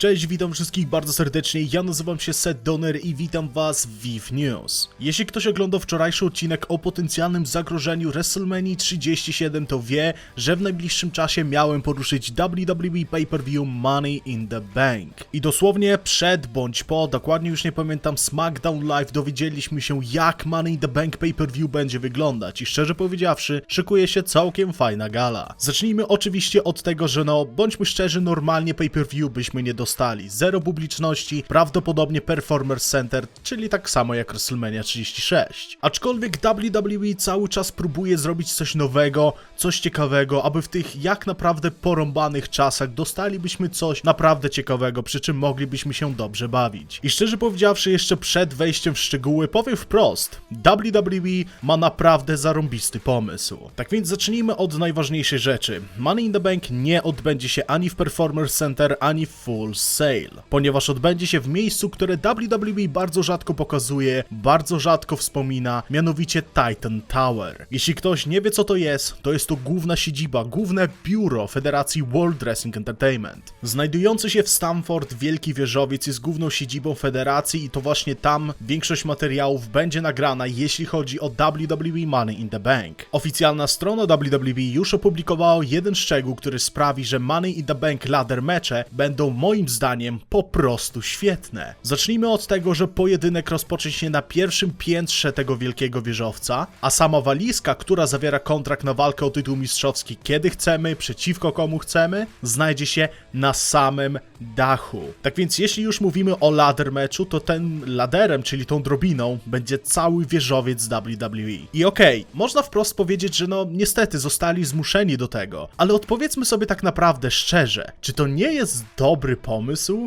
Cześć, witam wszystkich bardzo serdecznie, ja nazywam się Seth Donner i witam was w VIV News. Jeśli ktoś oglądał wczorajszy odcinek o potencjalnym zagrożeniu WrestleMania 37, to wie, że w najbliższym czasie miałem poruszyć WWE Pay-Per-View Money in the Bank. I dosłownie przed bądź po, dokładnie już nie pamiętam, SmackDown Live dowiedzieliśmy się jak Money in the Bank Pay-Per-View będzie wyglądać i szczerze powiedziawszy, szykuje się całkiem fajna gala. Zacznijmy oczywiście od tego, że no, bądźmy szczerzy, normalnie Pay-Per-View byśmy nie dostali. Zero publiczności, prawdopodobnie Performers Center, czyli tak samo jak WrestleMania 36. Aczkolwiek WWE cały czas próbuje zrobić coś nowego, coś ciekawego, aby w tych jak naprawdę porąbanych czasach dostalibyśmy coś naprawdę ciekawego, przy czym moglibyśmy się dobrze bawić. I szczerze powiedziawszy, jeszcze przed wejściem w szczegóły, powiem wprost, WWE ma naprawdę zarąbisty pomysł. Tak więc zacznijmy od najważniejszej rzeczy. Money in the Bank nie odbędzie się ani w Performers Center, ani w Full Sail, ponieważ odbędzie się w miejscu, które WWE bardzo rzadko pokazuje, bardzo rzadko wspomina, mianowicie Titan Tower. Jeśli ktoś nie wie co to jest, to jest to główna siedziba, główne biuro Federacji World Wrestling Entertainment. Znajdujący się w Stamford Wielki Wieżowiec jest główną siedzibą federacji i to właśnie tam większość materiałów będzie nagrana, jeśli chodzi o WWE Money in the Bank. Oficjalna strona WWE już opublikowała jeden szczegół, który sprawi, że Money in the Bank ladder mecze będą moim zdaniem po prostu świetne. Zacznijmy od tego, że pojedynek rozpocznie się na pierwszym piętrze tego wielkiego wieżowca, a sama walizka, która zawiera kontrakt na walkę o tytuł mistrzowski kiedy chcemy, przeciwko komu chcemy, znajdzie się na samym dachu. Tak więc jeśli już mówimy o ladder meczu, to ten laderem, czyli tą drobiną, będzie cały wieżowiec WWE. I okej, można wprost powiedzieć, że no niestety zostali zmuszeni do tego, ale odpowiedzmy sobie tak naprawdę szczerze, czy to nie jest dobry pomysł?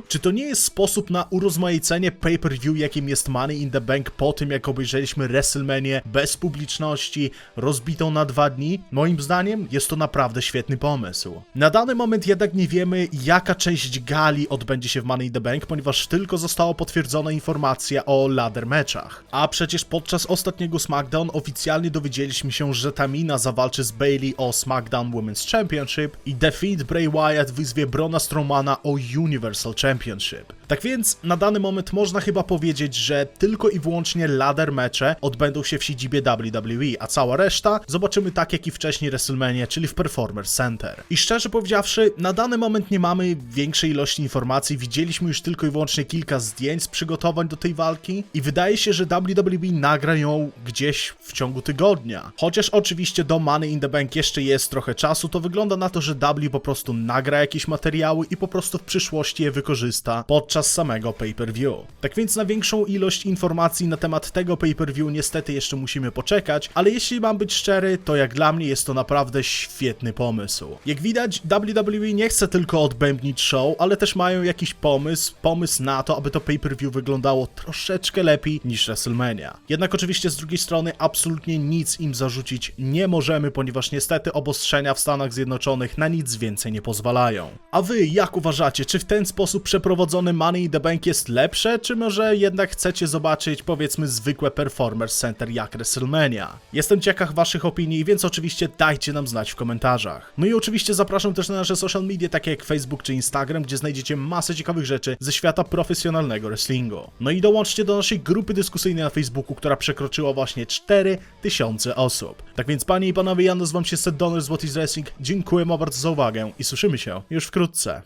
Czy to nie jest sposób na urozmaicenie pay-per-view, jakim jest Money in the Bank po tym, jak obejrzeliśmy WrestleMania bez publiczności, rozbitą na dwa dni? Moim zdaniem jest to naprawdę świetny pomysł. Na dany moment jednak nie wiemy, jaka część gali odbędzie się w Money in the Bank, ponieważ tylko została potwierdzona informacja o ladder meczach. A przecież podczas ostatniego SmackDown oficjalnie dowiedzieliśmy się, że Tamina zawalczy z Bailey o SmackDown Women's Championship i Fiend Bray Wyatt wyzwie Brona Strowmana o Universal Championship. Tak więc na dany moment można chyba powiedzieć, że tylko i wyłącznie ladder mecze odbędą się w siedzibie WWE, a cała reszta zobaczymy tak jak i wcześniej WrestleMania, czyli w Performers Center. I szczerze powiedziawszy, na dany moment nie mamy większej ilości informacji, widzieliśmy już tylko i wyłącznie kilka zdjęć z przygotowań do tej walki i wydaje się, że WWE nagra ją gdzieś w ciągu tygodnia. Chociaż oczywiście do Money in the Bank jeszcze jest trochę czasu, to wygląda na to, że W po prostu nagra jakieś materiały i po prostu w przyszłości je wykorzysta podczas samego pay-per-view. Tak więc na większą ilość informacji na temat tego pay-per-view niestety jeszcze musimy poczekać, ale jeśli mam być szczery, to jak dla mnie jest to naprawdę świetny pomysł. Jak widać, WWE nie chce tylko odbębnić show, ale też mają jakiś pomysł, pomysł na to, aby to pay-per-view wyglądało troszeczkę lepiej niż WrestleMania. Jednak oczywiście z drugiej strony absolutnie nic im zarzucić nie możemy, ponieważ niestety obostrzenia w Stanach Zjednoczonych na nic więcej nie pozwalają. A wy jak uważacie, czy w ten sposób przeprowadzony Money the Bank jest lepsze, czy może jednak chcecie zobaczyć powiedzmy zwykłe Performers Center jak WrestleMania? Jestem ciekaw waszych opinii, więc oczywiście dajcie nam znać w komentarzach. No i oczywiście zapraszam też na nasze social media takie jak Facebook czy Instagram, gdzie znajdziecie masę ciekawych rzeczy ze świata profesjonalnego wrestlingu. No i dołączcie do naszej grupy dyskusyjnej na Facebooku, która przekroczyła właśnie 4000 osób. Tak więc panie i panowie, ja nazywam się Seth Donner z What is Wrestling, dziękuję bardzo za uwagę i słyszymy się już wkrótce.